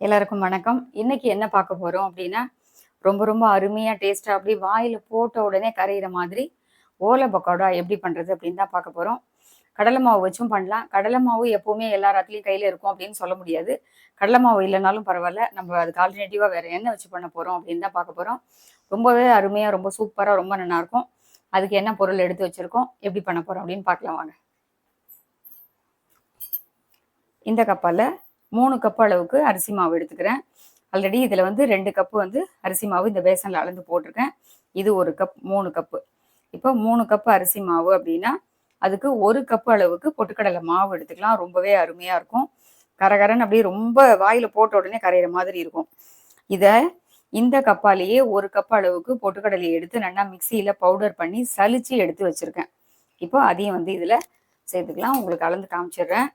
எல்லாருக்கும் வணக்கம். இன்னைக்கு என்ன பார்க்க போறோம் அப்படின்னா ரொம்ப ரொம்ப அருமையா டேஸ்டா அப்படி வாயில போட்ட உடனே கரையிற மாதிரி ஓலை பக்கோடா எப்படி பண்றது அப்படின்னு தான் பார்க்க போறோம். கடலை மாவு வச்சும் பண்ணலாம். கடலை மாவு எப்பவுமே எல்லா ராத்திலையும் கையில இருக்கும் அப்படின்னு சொல்ல முடியாது. கடலை மாவு இல்லைனாலும் பரவாயில்ல. நம்ம அதுக்கு ஆல்டர்னேட்டிவா வேற என்ன வச்சு பண்ண போறோம் அப்படின்னு தான் பார்க்க போறோம். ரொம்பவே அருமையா ரொம்ப சூப்பரா ரொம்ப நல்லா இருக்கும். அதுக்கு என்ன பொருள் எடுத்து வச்சிருக்கோம் எப்படி பண்ண போறோம் அப்படின்னு பார்க்கலாம் வாங்க. இந்த கப்பால் மூணு கப் அளவுக்கு அரிசி மாவு எடுத்துக்கிறேன். ஆல்ரெடி இதில் வந்து ரெண்டு கப்பு வந்து அரிசி மாவு இந்த பேசனில் அளந்து போட்டிருக்கேன். இது ஒரு கப் மூணு கப்பு. இப்போ மூணு கப்பு அரிசி மாவு அப்படின்னா அதுக்கு ஒரு கப்பு அளவுக்கு பொட்டுக்கடலை மாவு எடுத்துக்கலாம். ரொம்பவே அருமையாக இருக்கும். கரகரன்னு அப்படியே ரொம்ப வாயில் போட்ட உடனே கரையிற மாதிரி இருக்கும். இதை இந்த கப்பாலேயே ஒரு கப் அளவுக்கு பொட்டுக்கடலையை எடுத்து நல்லா மிக்சியில் பவுடர் பண்ணி சலிச்சு எடுத்து வச்சுருக்கேன். இப்போ அதையும் வந்து இதில் சேர்த்துக்கலாம். உங்களுக்கு அளந்து காமிச்சிடுறேன்.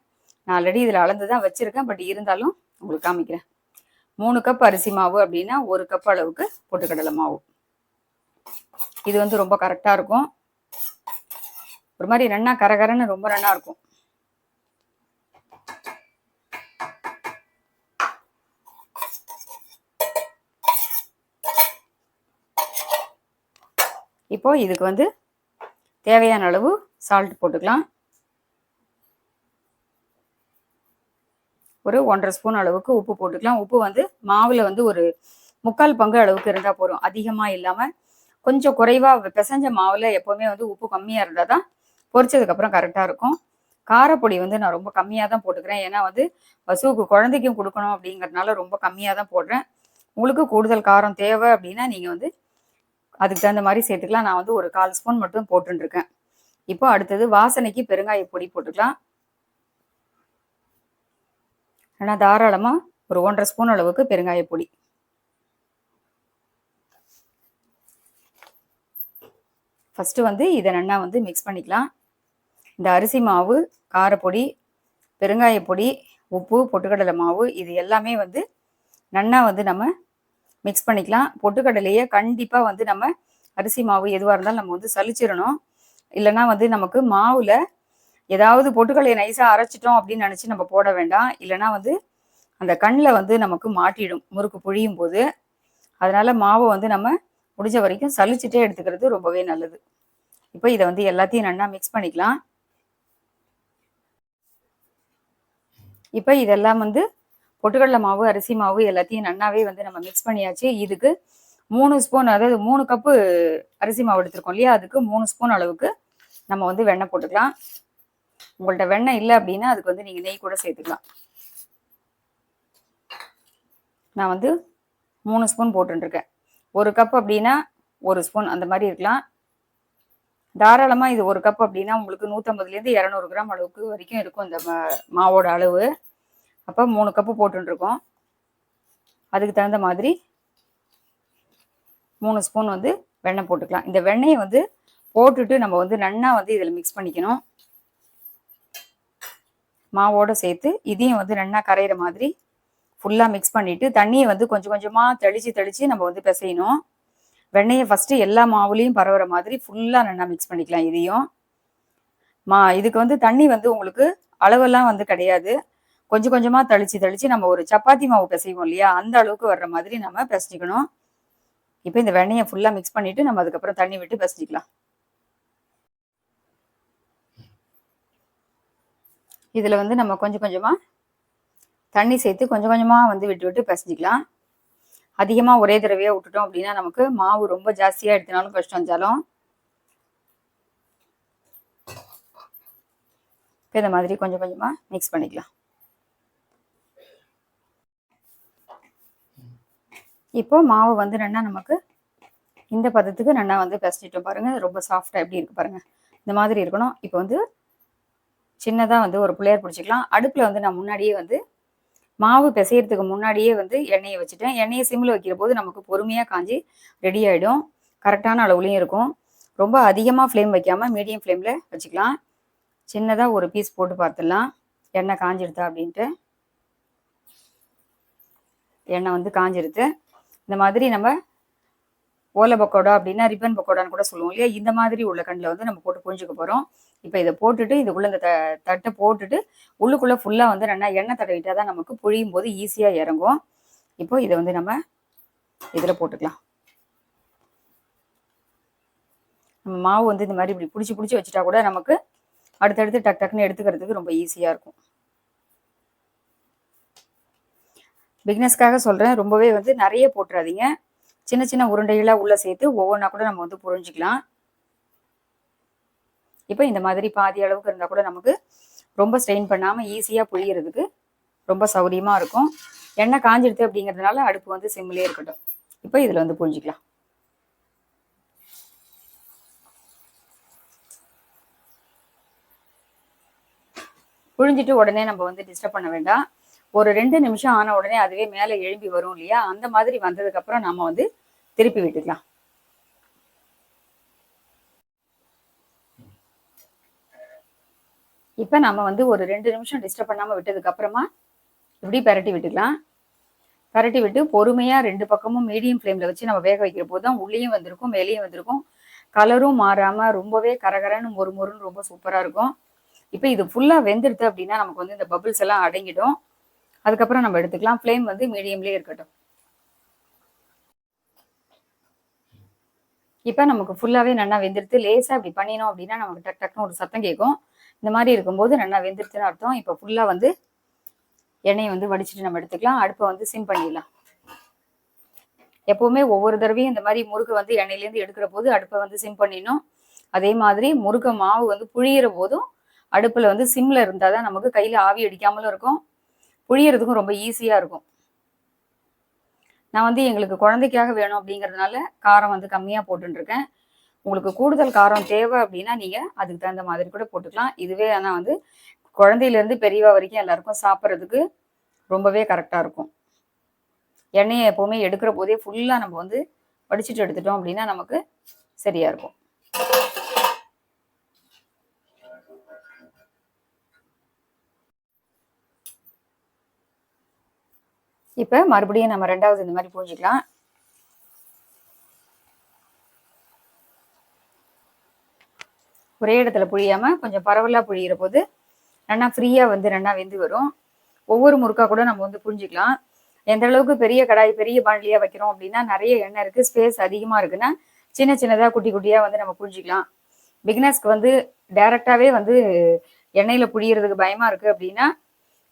நான் ஆல்ரெடி இதில் அளந்து தான் வச்சுருக்கேன். பட் இருந்தாலும் உங்களுக்கு காமிக்கிறேன். மூணு கப் அரிசி மாவு அப்படின்னா ஒரு கப் அளவுக்கு பொட்டுக்கடலை மாவு. இது வந்து ரொம்ப கரெக்டாக இருக்கும். ஒரு மாதிரி ரெண்டா கரகரன்னு ரொம்ப ரெண்டா இருக்கும். இப்போ இதுக்கு வந்து தேவையான அளவு சால்ட் போட்டுக்கலாம். ஒரு ஒன்றரை ஸ்பூன் அளவுக்கு உப்பு போட்டுக்கலாம். உப்பு வந்து மாவில் வந்து ஒரு முக்கால் பங்கு அளவுக்கு இருந்தால் போதும். அதிகமாக இல்லாமல் கொஞ்சம் குறைவாக பிசைஞ்ச மாவில் எப்போவுமே வந்து உப்பு கம்மியாக இருந்தால் தான் பொரிச்சதுக்கப்புறம் கரெக்டாக இருக்கும். காரப்பொடி வந்து நான் ரொம்ப கம்மியாக தான் போட்டுக்கிறேன். ஏன்னா வந்து பசுவுக்கு குழந்தைக்கும் கொடுக்கணும் அப்படிங்கிறதுனால ரொம்ப கம்மியாக தான் போடுறேன். உங்களுக்கு கூடுதல் காரம் தேவை அப்படின்னா நீங்கள் வந்து அதுக்கு தகுந்த மாதிரி சேர்த்துக்கலாம். நான் வந்து ஒரு கால் ஸ்பூன் மட்டும் போட்டுருக்கேன். இப்போ அடுத்தது வாசனைக்கு பெருங்காய பொடி போட்டுக்கலாம். ஏன்னா தாராளமாக ஒரு ஒன்றரை ஸ்பூன் அளவுக்கு பெருங்காய பொடி. ஃபஸ்ட்டு வந்து இதை நல்லா வந்து மிக்ஸ் பண்ணிக்கலாம். இந்த அரிசி மாவு காரப்பொடி பெருங்காய பொடி உப்பு பொட்டுக்கடலை மாவு இது எல்லாமே வந்து நல்லா வந்து நம்ம மிக்ஸ் பண்ணிக்கலாம். பொட்டுக்கடலையை கண்டிப்பாக வந்து நம்ம அரிசி மாவு எதுவாக இருந்தாலும் நம்ம வந்து சலிச்சிடணும். இல்லைன்னா வந்து நமக்கு மாவில் ஏதாவது பொட்டுக்களை நைஸாக அரைச்சிட்டோம் அப்படின்னு நினச்சி நம்ம போட வேண்டாம். இல்லைனா வந்து அந்த கண்ணில் வந்து நமக்கு மாட்டிடும். முறுக்கு புழியும் போது. அதனால மாவை வந்து நம்ம முடிஞ்ச வரைக்கும் சலிச்சுட்டே எடுத்துக்கிறது ரொம்பவே நல்லது. இப்போ இதை வந்து எல்லாத்தையும் நல்லா மிக்ஸ் பண்ணிக்கலாம். இப்போ இதெல்லாம் வந்து பொட்டுக்கடலை மாவு அரிசி மாவு எல்லாத்தையும் நன்னாவே வந்து நம்ம மிக்ஸ் பண்ணியாச்சு. இதுக்கு மூணு ஸ்பூன் அதாவது மூணு கப்பு அரிசி மாவு எடுத்திருக்கோம் இல்லையா? அதுக்கு மூணு ஸ்பூன் அளவுக்கு நம்ம வந்து வெண்ணெய் போட்டுக்கலாம். உங்கள்கிட்ட வெண்ணெய் இல்லை அப்படின்னா அதுக்கு வந்து நீங்கள் நெய் கூட சேர்த்துக்கலாம். நான் வந்து மூணு ஸ்பூன் போட்டுருக்கேன் ஒரு கப் அப்படின்னா ஒரு ஸ்பூன் அந்த மாதிரி இருக்கலாம். தாராளமாக இது ஒரு கப் அப்படின்னா உங்களுக்கு நூற்றம்பதுலேருந்து இரநூறு கிராம் அளவுக்கு வரைக்கும் இருக்கும் இந்த மாவோட அளவு. அப்போ மூணு கப்பு போட்டுருக்கோம் அதுக்கு தகுந்த மாதிரி மூணு ஸ்பூன் வந்து வெண்ணெய் போட்டுக்கலாம். இந்த வெண்ணெயை வந்து போட்டுட்டு நம்ம வந்து நன்னா வந்து இதில் மிக்ஸ் பண்ணிக்கணும். மாவோட சேர்த்து இதையும் வந்து நல்லா கரையிற மாதிரி ஃபுல்லாக மிக்ஸ் பண்ணிவிட்டு தண்ணியை வந்து கொஞ்சம் கொஞ்சமாக தெளித்து தெளித்து நம்ம வந்து பிசையணும். வெண்ணெயை ஃபஸ்ட்டு எல்லா மாவுலேயும் பரவுற மாதிரி ஃபுல்லாக நல்லா மிக்ஸ் பண்ணிக்கலாம் இதையும். மா இதுக்கு வந்து தண்ணி வந்து உங்களுக்கு அளவெல்லாம் வந்து கிடையாது. கொஞ்சம் கொஞ்சமாக தெளித்து தெளித்து நம்ம ஒரு சப்பாத்தி மாவு பிசைவோம் இல்லையா? அந்த அளவுக்கு வர்ற மாதிரி நம்ம பிசைஞ்சிக்கணும். இப்போ இந்த வெண்ணெயை ஃபுல்லாக மிக்ஸ் பண்ணிவிட்டு நம்ம அதுக்கப்புறம் தண்ணி விட்டு பிசைஞ்சிக்கலாம். இதில் வந்து நம்ம கொஞ்சம் கொஞ்சமாக தண்ணி சேர்த்து கொஞ்சம் கொஞ்சமாக வந்து விட்டு விட்டு பிசைஞ்சிக்கலாம். அதிகமாக ஒரே தடவையாக விட்டுட்டோம் அப்படின்னா நமக்கு மாவு ரொம்ப ஜாஸ்தியாக எடுத்தினாலும் கஷ்டம் இருந்தாலும் இந்த மாதிரி கொஞ்சம் கொஞ்சமாக மிக்ஸ் பண்ணிக்கலாம். இப்போ மாவு வந்து நல்லா நமக்கு இந்த பதத்துக்கு நல்லா வந்து பிசைச்சிட்டோம் பாருங்கள் ரொம்ப சாஃப்டாக எப்படி இருக்குது பாருங்கள் இந்த மாதிரி இருக்கணும். இப்போ வந்து சின்னதாக வந்து ஒரு பிள்ளையர் பிடிச்சிக்கலாம். அடுப்பில் வந்து நான் முன்னாடியே வந்து மாவு பிசையறதுக்கு முன்னாடியே வந்து எண்ணெயை வச்சுட்டேன். எண்ணெயை சிம்மில் வைக்கிற போது நமக்கு பொறுமையாக காஞ்சி ரெடி ஆகிடும் கரெக்டான அளவுலையும் இருக்கும். ரொம்ப அதிகமாக ஃப்ளேம் வைக்காமல் மீடியம் ஃப்ளேமில் வச்சுக்கலாம். சின்னதாக ஒரு பீஸ் போட்டு பார்த்துடலாம். எண்ணெய் காஞ்சிடுதா அப்படின்ட்டு. எண்ணெய் வந்து காஞ்சிருது. இந்த மாதிரி நம்ம ஓலை பக்கோடா அப்படின்னா ரிப்பன் பக்கோடான்னு கூட சொல்லுவோம் இல்லையா? இந்த மாதிரி உள்ள கண்ணில் வந்து நம்ம போட்டு புரிஞ்சுக்க போகிறோம் இப்போ இதை போட்டுட்டு இதுக்குள்ளே இந்த த தட்டை போட்டுட்டு உள்ளுக்குள்ளே ஃபுல்லாக வந்து நல்லா எண்ணெய் தடவிட்டால் தான் நமக்கு புழியும் போது ஈஸியாக இறங்கும். இப்போ இதை வந்து நம்ம இதில் போட்டுக்கலாம். நம்ம மாவு வந்து இந்த மாதிரி இப்படி பிடிச்சி பிடிச்சி வச்சுட்டா கூட நமக்கு அடுத்தடுத்து டக் டக்குன்னு எடுத்துக்கிறதுக்கு ரொம்ப ஈஸியாக இருக்கும். பிக்னஸ்க்காக சொல்கிறேன் ரொம்பவே வந்து நிறைய போட்டுறாதீங்க. சின்ன சின்ன உருண்டைகளாக உள்ளே சேர்த்து ஒவ்வொன்றா கூட நம்ம வந்து புரிஞ்சிக்கலாம். இப்போ இந்த மாதிரி பாதி அளவுக்கு இருந்தால் கூட நமக்கு ரொம்ப ஸ்ட்ரெயின் பண்ணாமல் ஈஸியாக புழியறதுக்கு ரொம்ப சௌரியமாக இருக்கும். எண்ணெய் காஞ்சிடுது அப்படிங்கிறதுனால அடுப்பு வந்து சிம்மிலே இருக்கட்டும். இப்போ இதில் வந்து புரிஞ்சிக்கலாம். புழிஞ்சிட்டு உடனே நம்ம வந்து டிஸ்டர்ப் பண்ண வேண்டாம். ஒரு ரெண்டு நிமிஷம் ஆன உடனே அதுவே மேலே எழும்பி வரும் இல்லையா? அந்த மாதிரி வந்ததுக்கப்புறம் நம்ம வந்து திருப்பி விட்டுக்கலாம். இப்போ நம்ம வந்து ஒரு ரெண்டு நிமிஷம் டிஸ்டர்ப் பண்ணாமல் விட்டதுக்கு அப்புறமா இப்படி பரட்டி விட்டுக்கலாம். பரட்டி விட்டு பொறுமையாக ரெண்டு பக்கமும் மீடியம் ஃப்ளேமில் வச்சு நம்ம வேக வைக்கிற போது தான் உள்ளேயும் வந்திருக்கும் மேலேயும் வந்திருக்கும். கலரும் மாறாமல் ரொம்பவே கரகரன்னு மொறு மொறுன்னு ரொம்ப சூப்பராக இருக்கும். இப்போ இது ஃபுல்லாக வெந்துடுது அப்படின்னா நமக்கு வந்து இந்த பபிள்ஸ் எல்லாம் அடங்கிடும். அதுக்கப்புறம் நம்ம எடுத்துக்கலாம். ஃப்ளேம் வந்து மீடியம்லேயே இருக்கட்டும். இப்போ நமக்கு ஃபுல்லாகவே நல்லா வெந்திருத்து லேசாக இப்படி பண்ணினோம் அப்படின்னா நமக்கு டக் டக்குன்னு ஒரு சத்தம் கேட்கும். இந்த மாதிரி இருக்கும்போது நல்லா வெந்துருச்சுன்னு அர்த்தம். இப்போ ஃபுல்லாக வந்து எண்ணெயை வந்து வடிச்சிட்டு நம்ம எடுத்துக்கலாம். அடுப்பை வந்து சிம் பண்ணிடலாம். எப்போவுமே ஒவ்வொரு தடவையும் இந்த மாதிரி முறுக்கு வந்து எண்ணெயிலேருந்து எடுக்கிற போது அடுப்பை வந்து சிம் பண்ணிடணும். அதே மாதிரி முறுக்க மாவு வந்து புழியிற போதும் அடுப்பில் வந்து சிம்மில் இருந்தால் தான் நமக்கு கையில் ஆவி அடிக்காமலும் இருக்கும். புழியறதுக்கும் ரொம்ப ஈஸியாக இருக்கும். நான் வந்து எங்களுக்கு குழந்தைக்காக வேணும் அப்படிங்கிறதுனால காரம் வந்து கம்மியாக போட்டுருக்கேன் உங்களுக்கு கூடுதல் காரம் தேவை அப்படின்னா நீங்கள் அதுக்கு தகுந்த மாதிரி கூட போட்டுக்கலாம். இதுவே ஆனால் வந்து குழந்தையிலேருந்து பெரியவா வரைக்கும் எல்லாருக்கும் சாப்பிட்றதுக்கு ரொம்பவே கரெக்டாக இருக்கும். எண்ணெயை எப்போவுமே எடுக்கிற போதே ஃபுல்லாக நம்ம வந்து வடிச்சிட்டு எடுத்துட்டோம் அப்படின்னா நமக்கு சரியாக இருக்கும். இப்போ மறுபடியும் நம்ம ரெண்டாவது இந்த மாதிரி பூஞ்சிக்கலாம் ஒரே இடத்துல புழியாம கொஞ்சம் பரவலாக புழியிற போது நல்லா ஃப்ரீயாக வந்து நல்லா வெந்து வரும். ஒவ்வொரு முறுக்கா கூட நம்ம வந்து புரிஞ்சுக்கலாம். எந்த அளவுக்கு பெரிய கடாய் பெரிய பாண்டிலியாக வைக்கிறோம் அப்படின்னா நிறைய எண்ணெய் இருக்குது ஸ்பேஸ் அதிகமாக இருக்குன்னா சின்ன சின்னதாக குட்டி குட்டியாக வந்து நம்ம புரிஞ்சிக்கலாம். பிகினர்ஸ்க்கு வந்து டைரெக்டாகவே வந்து எண்ணெயில் புழியறதுக்கு பயமாக இருக்குது அப்படின்னா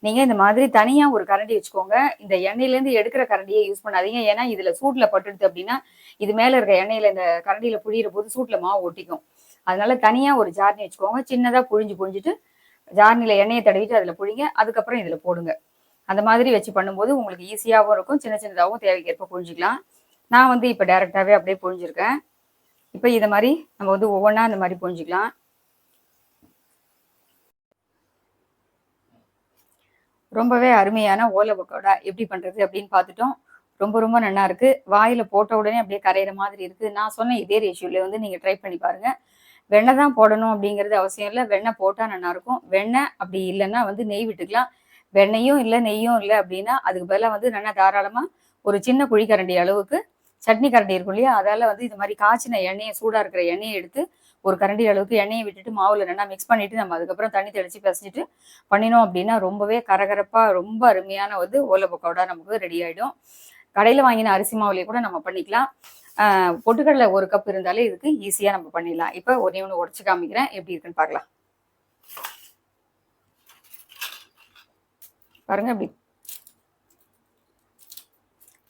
நீங்கள் இந்த மாதிரி தனியாக ஒரு கரண்டி வச்சுக்கோங்க. இந்த எண்ணெயிலேருந்து எடுக்கிற கரண்டியை யூஸ் பண்ணாதீங்க. ஏன்னா இதில் சூட்டில் பட்டுடுது அப்படின்னா இது மேலே இருக்க எண்ணெயில் இந்த கரண்டியில் புழியிற போது சூட்டில் மாவு ஒட்டிக்கும். அதனால தனியாக ஒரு ஜார்னி வச்சுக்கோங்க. சின்னதாக புழிஞ்சு புழிஞ்சிட்டு ஜார்னியில் எண்ணெயை தடவிட்டு அதில் புழிங்க. அதுக்கப்புறம் இதில் போடுங்க. அந்த மாதிரி வச்சு பண்ணும்போது உங்களுக்கு ஈஸியாகவும் இருக்கும். சின்ன சின்னதாகவும் தேவைக்கேற்ப புழிஞ்சிக்கலாம். நான் வந்து இப்போ டேரெக்டாகவே அப்படியே புழிஞ்சிருக்கேன். இப்போ இதை மாதிரி நம்ம வந்து ஒவ்வொன்றா இந்த மாதிரி புழிஞ்சிக்கலாம். ரொம்பவே அருமையான ஓலை பக்கோடா எப்படி பண்ணுறது அப்படின்னு பார்த்துட்டோம். ரொம்ப ரொம்ப நல்லா இருக்கு. வாயில் போட்ட உடனே அப்படியே கரையிற மாதிரி இருக்குது நான் சொன்ன இதே ரேஷியோவில் வந்து நீங்கள் ட்ரை பண்ணி பாருங்கள் வெண்ணெய் தான் போடணும் அப்படிங்கிறது அவசியம் இல்லை. வெண்ணெய் போட்டால் நல்லாயிருக்கும் வெண்ணெய் அப்படி இல்லைன்னா வந்து நெய் விட்டுக்கலாம். வெண்ணெயும் இல்லை நெய்யும் இல்லை அப்படின்னா அதுக்கு பதிலாக வந்து நல்லா தாராளமாக ஒரு சின்ன குழிக்கரண்டி அளவுக்கு சட்னி கரண்டி இருக்கும் இல்லையா? அதால் வந்து இது மாதிரி காய்ச்சின எண்ணெயை சூடாக இருக்கிற எண்ணெயை எடுத்து ஒரு கரண்டி அளவுக்கு எண்ணெயை விட்டுட்டு மாவில் நல்லா மிக்ஸ் பண்ணிவிட்டு நம்ம அதுக்கப்புறம் தண்ணி தெளித்து பிசைஞ்சிட்டு பண்ணினோம் அப்படின்னா ரொம்பவே கரகரப்பாக ரொம்ப அருமையான வந்து ஓலை பக்கோடா நமக்கு ரெடி ஆகிடும் கடையில் வாங்கின அரிசி மாவுலேயே கூட நம்ம பண்ணிக்கலாம். பொட்டுக்கடலை ஒரு கப் இருந்தாலே இதுக்கு ஈஸியாக நம்ம பண்ணிடலாம். இப்போ ஒரே ஒன்று உடச்சி காமிக்கிறேன். எப்படி இருக்குன்னு பார்க்கலாம். பாருங்க அப்படி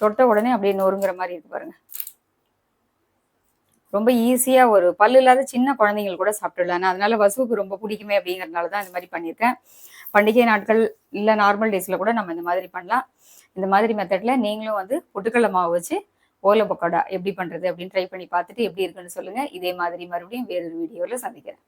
தொட்ட உடனே அப்படியே நொறுங்குற மாதிரி இருக்கு பாருங்க. ரொம்ப ஈஸியாக ஒரு பல்லு இல்லாத சின்ன குழந்தைங்கள் கூட சாப்பிட்டுடலாம். அதனால வசுவுக்கு ரொம்ப பிடிக்குமே அப்படிங்கிறதுனால தான் இந்த மாதிரி பண்ணியிருக்கேன். பண்டிகை நாட்கள் இல்லை நார்மல் டேஸில் கூட நம்ம இந்த மாதிரி பண்ணலாம். இந்த மாதிரி மெத்தடில் நீங்களும் வந்து பொட்டுக்கடலை மாவு வச்சு ஓலை பக்கோடா எப்படி பண்ணுறது அப்படின்னு ட்ரை பண்ணி பார்த்துட்டு எப்படி இருக்குன்னு சொல்லுங்கள் இதே மாதிரி மறுபடியும் வேறொரு வீடியோவில் சந்திக்கிறேன்.